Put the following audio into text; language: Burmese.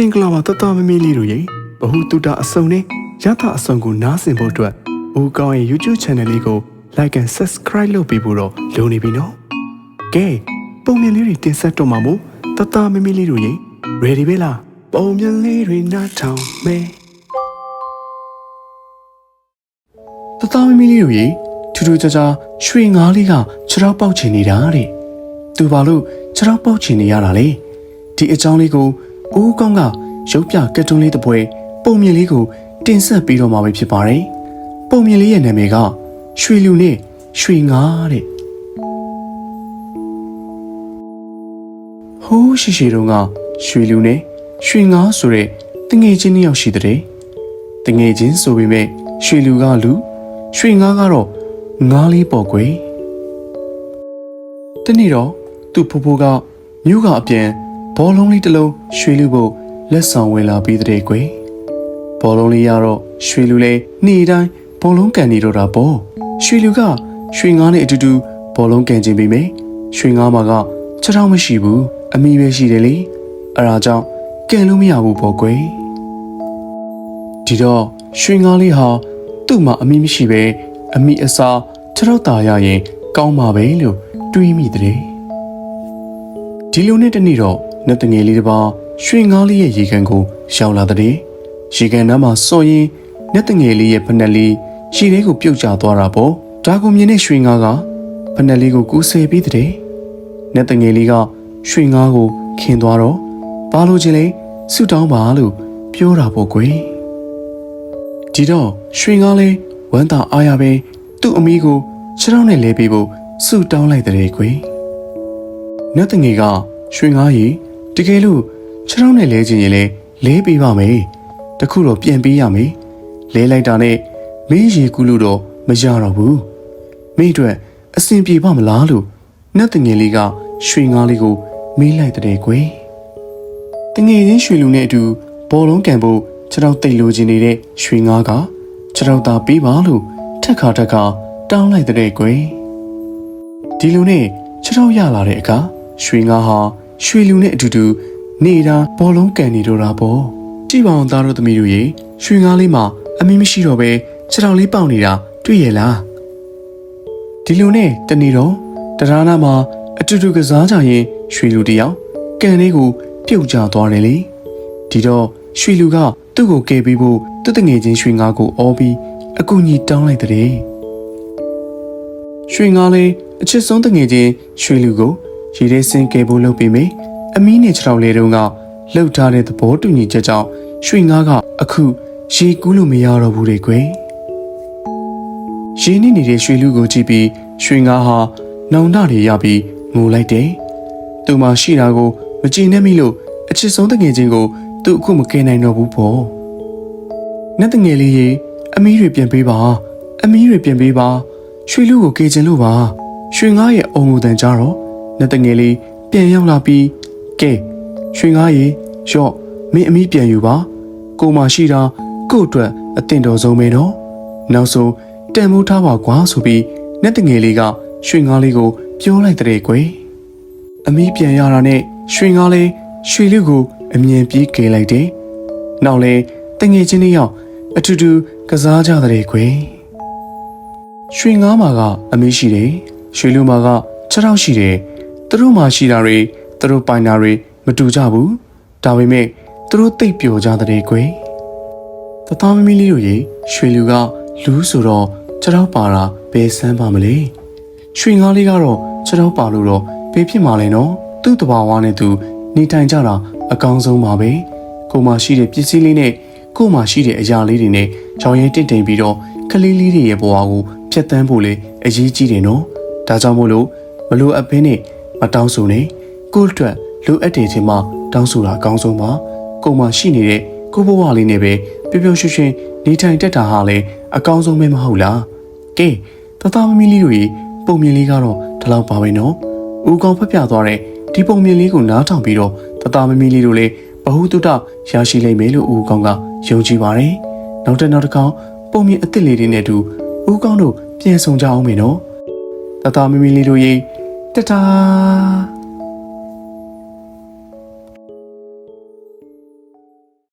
မင်္ဂလာပါတတမမီလေးတို့ရေဘဟုတုတအစုံနဲ့ရသအစုံကိုနားဆင်ဖို့အတွက်ဦးကောင်းရဲ့ YouTube Channel လေးကို Like and Subscribe လုပ်ပေးဖို့တော့လိုနေပြီနော်ကဲပုံမြင်လေးတွေတင်ဆက်တော့မှာမို့တတမမီလေးတို့ရေ Ready ပဲလားပုံမြင်လေးတွေနားထောင်မယ်တတမမီလေးတို့ရေထူးထူးခြားခြားရွှေငါးလေးကခြေထောက်ပေါက်ချင်နေတာတဲ့သူဘာလို့ခြေထောက်ပေါက်ချင်နေရတာလဲဒီအကြောင်းလေးကို ဦးကောင်းကရုပ်ပြကတ်တွန်းလေးတစ်ပွဲပုံမြင်လေးကိုတင်ဆက်ပေးတော့မှာပဲဖြစ်ပါတယ်ပုံမြင်လေးရဲ့နာမည်ကရွှေလူနဲ့ရွှေငါးတဲ့ဟိုးရှိရှိတုန်းကရွှေလူနဲ့ရွှေငါးဆိုတဲ့တငယ်ချင်းနှစ်ယောက်ရှိတဲ့တငယ်ချင်းဆိုပေမဲ့ရွှေလူကလူရွှေငါးကတော့ငါးလေးပေါ့ကွယ်တနေ့တော့သူ့ဖိုးဖိုးကမြို့ကအပြန် ဘောလုံးလေးတစ်လုံးရွှေလူဖို့လက်ဆောင်ဝင်လာပြီးတဲ့ကွယ်ဘောလုံးလေးရတော့ရွှေလူလေးနေ့တိုင်းဘောလုံးကန်နေတော့တာပေါ့ရွှေလူကရွှေငါးနဲ့အတူတူဘောလုံးကန်ခြင်းပြီးမယ်ရွှေငါးမှာကခြေထောက်မရှိဘူးအမိပဲရှိတယ်လေအဲဒါကြောင့်ကန်လို့မရဘူးပေါ့ကွယ်ဒီတော့ရွှေငါးလေးဟာသူ့မှာအမိမရှိပဲအမိအစာခြေထောက်ตาရရင် ကောင်းပါပဲလို့တွေးမိတဲ့ဒီလိုနဲ့တနေ့တော့ နတ်တငယ်လေးတစ်ပါးရွှေငါးလေးရဲ့ရေကန်ကိုရောက်လာတဲ့ရေကန်နားမှာစော်ရင်နတ်တငယ်လေးရဲ့ဖက်နှက်လေးရေထဲကိုပြုတ်ကျသွားတာပေါ့ဒါကိုမြင်တဲ့ရွှေငါးကဖက်နှက်လေးကိုကူးဆယ်ပြီးတဲ့နတ်တငယ်လေးကရွှေငါးကိုခင်သွားတော့ဘာလို့ချင်းလဲဆူတောင်းပါလို့ပြောတာပေါ့ကွယ်ဒီတော့ရွှေငါးလေးဝမ်းသာအားရပဲသူ့အမိကိုခြေထောက်နဲ့လဲပေးဖို့ဆူတောင်းလိုက်တဲ့ကွယ်နတ်တငယ်ကရွှေငါးရီ တကယ်လို့ခြေထောက်နဲ့လဲခြင်းရင်လဲလဲပေးပါမယ်တခုတော့ပြန်ပေးရမယ်လဲလိုက်တာနဲ့မင်းရီကူးလို့တော့မရတော့ဘူးမင်းအတွက်အဆင်ပြေပါမလားလို့နတ်တငယ်လေးကရွှေငါးလေးကိုမေးလိုက်တဲ့ကွယ်တငယ်ချင်းရွှေလူနဲ့အတူဘောလုံးကန်ဖို့ခြေထောက်တိတ်လိုချင်နေတဲ့ရွှေငါးကခြေထောက်သာပေးပါလို့ထက်ခါထက်ခါတောင်းလိုက်တဲ့ကွယ်ဒီလူနဲ့ခြေထောက်ရလာတဲ့အခါရွှေငါဟာ ရွှေလူနဲ့အတူတူနေတာဘောလုံးကန်နေတော့တာပေါ့ကြည့်ပါအောင်သားတို့သမီးတို့ရေရွှေငါလေးမှာအမီမရှိတော့ပဲခြေထောက်လေးပေါက်နေတာတွေ့ရလားဒီလူနဲ့တနေ့တော့တရားနာမှာအတူတူကစားကြရင်ရွှေလူတယောက်ကန်လေးကိုပြုတ်ကျသွားတယ်လေဒီတော့ရွှေလူကသူ့ကိုကယ်ပေးဖို့သူ့တငယ်ချင်းရွှေငါကိုအော်ပြီးအကူကြီးတောင်းလိုက်တဲ့ရွှေငါလေးအချစ်ဆုံးတငယ်ချင်းရွှေလူကို ရေထဲဆင်းကဲဖို့လုပ်ပြီးမိအမီးနဲ့ခြေထောက်လေးတုန်းကလှုပ်ထားတဲ့သဘောတူညီချက်ကြောင့်ရွှေငါကအခုရေကူးလို့မရတော့ဘူးလေကွယ်ရေနစ်နေတဲ့ရွှေလူကိုကြည့်ပြီးရွှေငါဟာနောင်တတွေရပြီးငိုလိုက်တယ်သူမှရှိတာကိုမကြည်နဲ့မိလို့အချစ်ဆုံးတငယ်ချင်းကိုသူအခုမကယ်နိုင်တော့ဘူးပေါ့နတ်တငယ်လေးရေအမီးတွေပြန်ပေးပါအမီးတွေပြန်ပေးပါရွှေလူကိုကေချင်လို့ပါရွှေငါးရဲ့အုံငူတန်ကြတော့ လက်တငယ်လေးပြန်ရောက်လာပြီးကဲရွှေငါးရေရော့မင်းအမိပြန်ယူပါကိုမရှိတာကို့အတွက်အတင်တော်ဆုံးပဲနော်နောက်ဆုံးတန်မိုးထားပါကွာဆိုပြီးလက်တငယ်လေးကရွှေငါးလေးကိုပြောလိုက်တဲ့ကွယ်အမိပြန်ရတာနဲ့ရွှေငါးလေးရွှေလူကိုအမြင်ပြေးကယ်လိုက်တယ်နောက်လဲတငယ်ချင်းလေးယောက်အထူးတူကစားကြတဲ့ကွယ်ရွှေငါးမာကအမေးရှိတယ်ရွှေလူမာကခြေထောက်ရှိတယ် သူတို့မှာရှိတာတွေသူတို့ပိုင်တာတွေမတူကြဘူးဒါပေမဲ့သူတို့တိတ်ပျော်ကြတဲ့ကွယ်တသားမမီလေးတို့ရေရွှေလူကလူဆိုတော့ခြေထောက်ပါတာဘယ်ဆန်းပါမလဲရွှေငါးလေးကတော့ခြေထောက်ပါလို့တော့ဘယ်ဖြစ်မှာလဲနော်သူ့တဘာဝနဲ့သူနေထိုင်ကြတာအကောင်းဆုံးပါပဲကိုမှရှိတဲ့ပစ္စည်းလေးနဲ့ကိုမှရှိတဲ့အရာလေးတွေနဲ့ကြောင်ရဲတင့်တိမ်ပြီးတော့ကလေးလေးတွေရဲ့ဘဝကိုဖျက်ဆီးဖို့လေအရေးကြီးတယ်နော်ဒါကြောင့်မို့လို့မလိုအပ်ဘဲနဲ့ မတောင်းဆိုနဲ့ကိုယ့်အတွက်လိုအပ်တဲ့ချိန်မှာတောင်းဆိုတာအကောင်းဆုံးပါကိုမှရှိနေတဲ့ကိုဘဝလေးနဲ့ပဲပျော်ပျော်ရွှင်ရွှင်နေထိုင်တတ်တာဟာလေအကောင်းဆုံးပဲမဟုတ်လားကဲတသားမမီလေးတို့ရေပုံမြင်လေးကတော့ဒီလောက်ပါပဲနော်ဦးကောင်းဖက်ပြသွားတဲ့ဒီပုံမြင်လေးကိုနားထောင်ပြီးတော့တသားမမီလေးတို့လည်းဘ ഹു တုတရရှိလိမ့်မယ်လို့ဦးကောင်းကယုံကြည်ပါတယ်နောက်တစ်နောက်တစ်ခေါက်ပုံမြင်အစ်စ်လေးတွေနဲ့အတူဦးကောင်းတို့ပြန်ဆောင်ကြအောင်မယ်နော်တသားမမီလေးတို့ရေ တတား